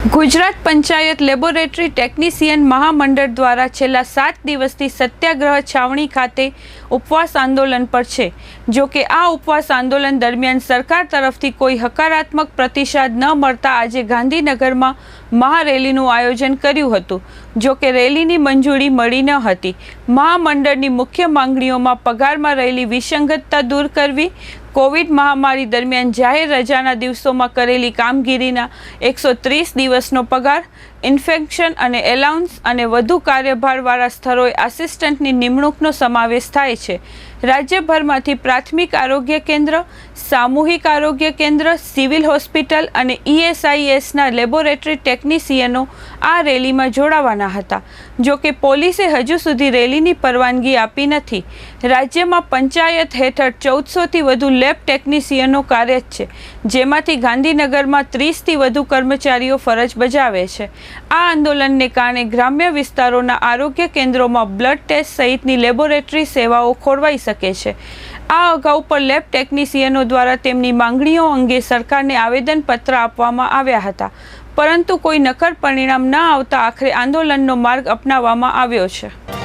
Gujarat panchayat laboratory technician મહામંડળ દ્વારા છેલ્લા સાત દિવસથી સત્યાગ્રહ છાવણી ખાતે ઉપવાસ આંદોલન પર છે. જો કે આ ઉપવાસ આંદોલન દરમિયાન સરકાર તરફથી કોઈ હકારાત્મક પ્રતિસાદ ન મળતા આજે ગાંધીનગરમાં મહારેલીનું આયોજન કર્યું હતું. જો કે રેલીની મંજૂરી મળી ન હતી. મહામંડળની મુખ્ય માંગણીઓમાં પગારમાં રહેલી વિસંગતતા દૂર કરવી કોવિડ મહામારી દરમિયાન જાહેર રજાના દિવસોમાં કરેલી કામગીરીના એકસો ત્રીસ દિવસનો પગાર, ઇન્ફેક્શન અને એલાઉન્સ અને વધુ કાર્યભારવાળા સ્થળોએ આસિસ્ટન્ટની નિમણૂકનો સમાવેશ થાય છે. રાજ્યભરમાંથી પ્રાથમિક આરોગ્ય કેન્દ્ર, સામૂહિક આરોગ્ય કેન્દ્ર, સિવિલ હોસ્પિટલ અને ઈએસઆઈએસના લેબોરેટરી ટેકનિશિયનો આ રેલીમાં જોડાવાના હતા. જો કે પોલીસે હજુ સુધી રેલીની પરવાનગી આપી નથી. રાજ્યમાં પંચાયત હેઠળ ચૌદસોથી વધુ લેબ ટેકનિશિયનો કાર્ય છે, જેમાંથી ગાંધીનગરમાં ત્રીસથી વધુ કર્મચારીઓ ફરજ બજાવે છે. આ આંદોલનને કારણે ગ્રામ્ય વિસ્તારોના આરોગ્ય કેન્દ્રોમાં બ્લડ ટેસ્ટ સહિતની લેબોરેટરી સેવાઓ ખોરવાઈ શકે છે. આ અગાઉ પણ લેબ ટેકનિશિયનો દ્વારા તેમની માંગણીઓ અંગે સરકારને આવેદનપત્ર આપવામાં આવ્યા હતા, પરંતુ કોઈ નક્કર પરિણામ ન આવતા આખરે આંદોલનનો માર્ગ અપનાવવામાં આવ્યો છે.